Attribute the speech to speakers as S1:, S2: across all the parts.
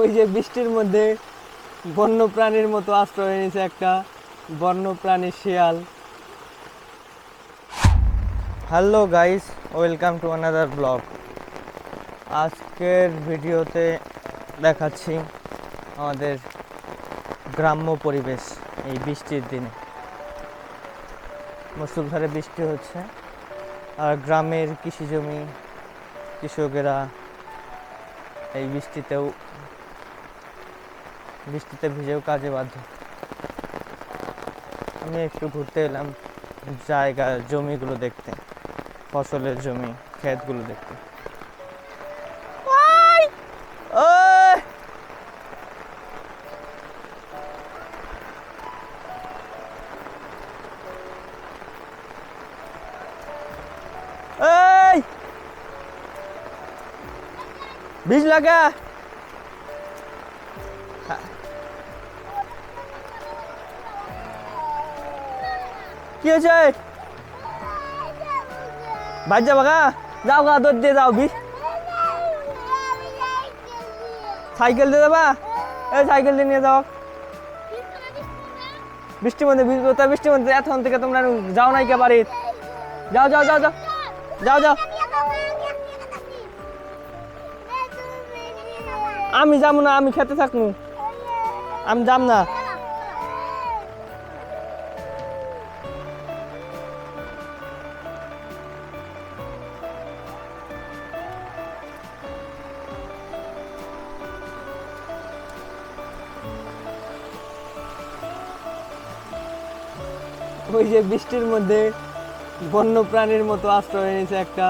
S1: ওই যে বৃষ্টির মধ্যে বন্য প্রাণীর মতো আশ্রয় নিয়েছে একটা বন্য প্রাণী শিয়াল। Hello guys welcome to another blog আজকের ভিডিওতে দেখাচ্ছি আমাদের গ্রাম্য পরিবেশ এই বৃষ্টির দিনে। মুসুলধারে বৃষ্টি হচ্ছে। আর গ্রামের কৃষি জমি কৃষকেরা এই বৃষ্টিতেও বৃষ্টিতে ভিজেও কাজে বাধ্য। আমি একটু ঘুরতে এলাম জায়গা জমিগুলো দেখতে ফসলের জমি ক্ষেতগুলো দেখতে। ওই! বীজ লাগা? কি হয়েছে? বাজ যাবা গা? যাও গা, দৌড় দিয়ে যাও বীজ সাইকেল দিয়ে দেবা এই সাইকেল দিয়ে নিয়ে যাও। বৃষ্টির মধ্যে বৃষ্টির মধ্যে এখন থেকে তোমরা যাও নাই কে বাড়ির? যাও যাও যাও যাও। যাও যাও। আমি যাব না, আমি খেতে থাকব। আমি যাব না। ওই যে বৃষ্টির মধ্যে বন্য প্রাণীর মতো আশ্রয় নিয়েছে একটা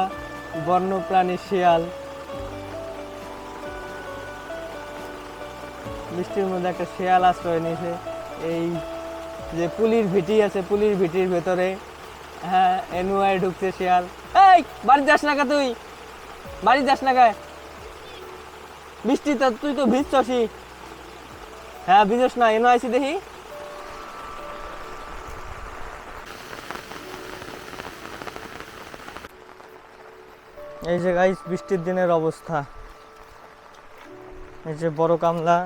S1: বন্য প্রাণী শিয়াল। বৃষ্টির মধ্যে একটা শেয়াল আশ্রয় নিয়েছে। এই যে পুলির ভিটি আছে, পুলির ভিটির ভেতরে হ্যাঁ এনুয়ায় ঢুকছে শেয়াল। এই, বাড়ি যাস না কা তুই? বাড়ি যাস না গায়ে বৃষ্টি তো, তুই তো ভিজছসই। হ্যাঁ ভিজস না এনো আইসি দেখি। এই যে গাইস বৃষ্টির দিনের অবস্থা। এই যে বড় কামলা।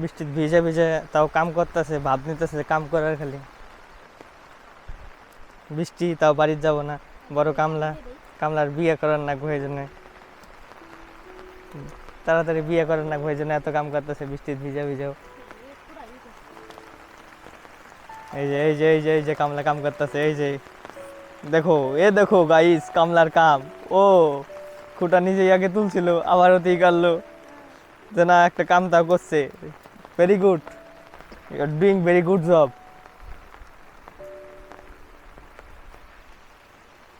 S1: বৃষ্টির ভিজে ভিজে তাও কাম করতেছে ভাব নিতেছে, কাম করার খালি। বৃষ্টি, তাও বাড়ির যাব না, বড় কামলা, কামলার বিয়ে করার না হয়ে জন্য। তাড়াতাড়ি বিয়ে করার না হয়ে জন্য এত কাম করতেছে বৃষ্টির ভিজে ভিজেও। এই যে এই যে এই যে এই যে কামলা কাম করতেছে, এই যে। দেখো, এ দেখো গাইস কামলার কাম। ও, খুঁটা নিজেই আগে তুলছিল আবার ওতেই করল যে না, একটা কাম তা করছে। Very good you doing very good job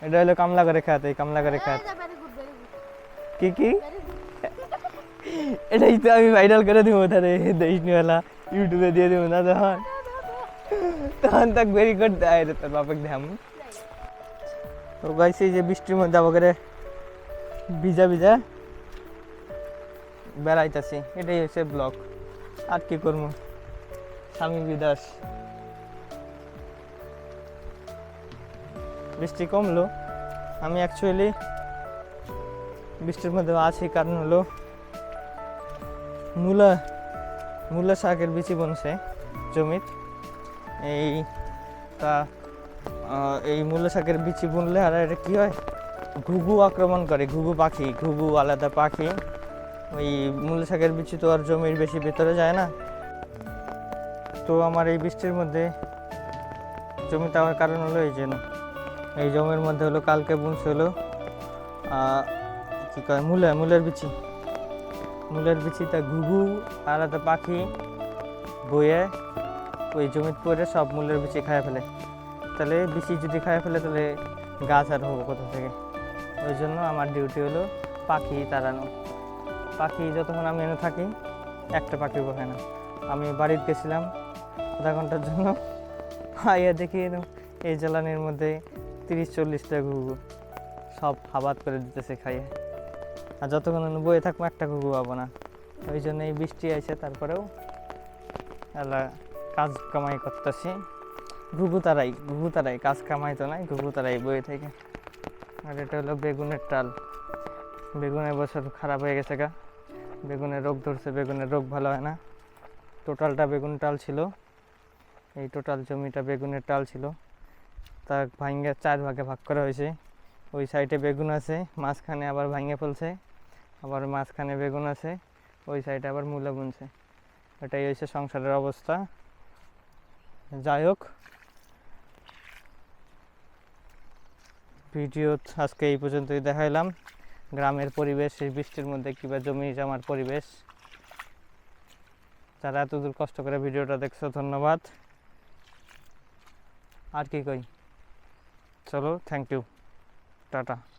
S1: এটা হলো কামলা করে খাত কামলা করে খাত কি কি? এটাই তো আমি ভাইরাল করে দিব তাহলে, দেশনিওয়ালা ইউটিউবে দিয়ে দিব না তখন। তখন তাক ভেরি গুড দেয় তোর বাপকে দেখাম তো গাইছে যে বৃষ্টির মধ্যে আমাকে ভিজা ভিজা বেড়াইতেছি। এটাই হচ্ছে ব্লগ আর কি করব? স্বামী বিদাস। বৃষ্টি কমলো। আমি অ্যাকচুয়ালি বৃষ্টির মধ্যে আছি, কারণ হলো মূলা মূলা শাকের বিচি বনছে জমিত এই তা এই মূলা শাকের বিচি বুনলে আর এটা কি হয়? ঘুঘু আক্রমণ করে, ঘুঘু পাখি, ঘুঘু আলাদা পাখি। ওই মূলা শাকের বিচি তো আর জমির বেশি ভেতরে যায় না। তো আমার এই বৃষ্টির মধ্যে জমিতে আমার কারণ হলো এই জন্য এই জমির মধ্যে হলো কালকে বুনছে হলো কী কয়, মূলা, মূলের বিচি। মূলের বিচিটা ঘুঘু আলাদা পাখি বয়ে ওই জমিতে পরে সব মূলের বিচি খায় ফেলে। তাহলে বিচি যদি খায় ফেলে তাহলে গাছ আর হব কোথা থেকে? ওই জন্য আমার ডিউটি হলো পাখি তাড়ানো। পাখি যতক্ষণ আমি এনে থাকি, একটা পাখি বসে না। আমি বাড়িতে গেছিলাম আধা ঘণ্টার জন্য। আইয়া দেখি এই জ্বালানির মধ্যে তিরিশ, চল্লিশটা ঘুঘু। সব হাবাত করে দিতেছে খাইয়ে। আর যতক্ষণ বয়ে থাকব, একটা ঘুঘু পাবো না। ওই জন্য এই বৃষ্টি আছে তারপরেও এলা কাজ কামাই করতেছি। ঘুঘু তারাই ঘুঘু তারাই, কাজ কামাই তো নাই, ঘুঘু তারাই বয়ে থেকে। আর এটা হলো বেগুনের টাল। বেগুনের বছর খারাপ হয়ে গেছে গা। বেগুনের রোগ ধরছে, বেগুনের রোগ ভালো হয় না। টোটালটা বেগুন টাল ছিল। এই টোটাল জমিটা বেগুনের টাল ছিল। তা ভাঙ্গে চার ভাগে ভাগ করা হয়েছে। ওই সাইডে বেগুন আছে, মাঝখানে আবার ভাঙে ফেলছে, আবার মাঝখানে বেগুন আছে, ওই সাইডে আবার মূলা বুনছে। এটাই হয়েছে সংসারের অবস্থা। যাই হোক, ভিডিও আজকে এই পর্যন্তই দেখাইলাম। গ্রামের পরিবেশ, এই বৃষ্টির মধ্যে কিংবা জমি জামার পরিবেশ। যারা এতদূর কষ্ট করে ভিডিওটা দেখছ, ধন্যবাদ। আর কি কই? চলো থ্যাংক ইউ টাটা।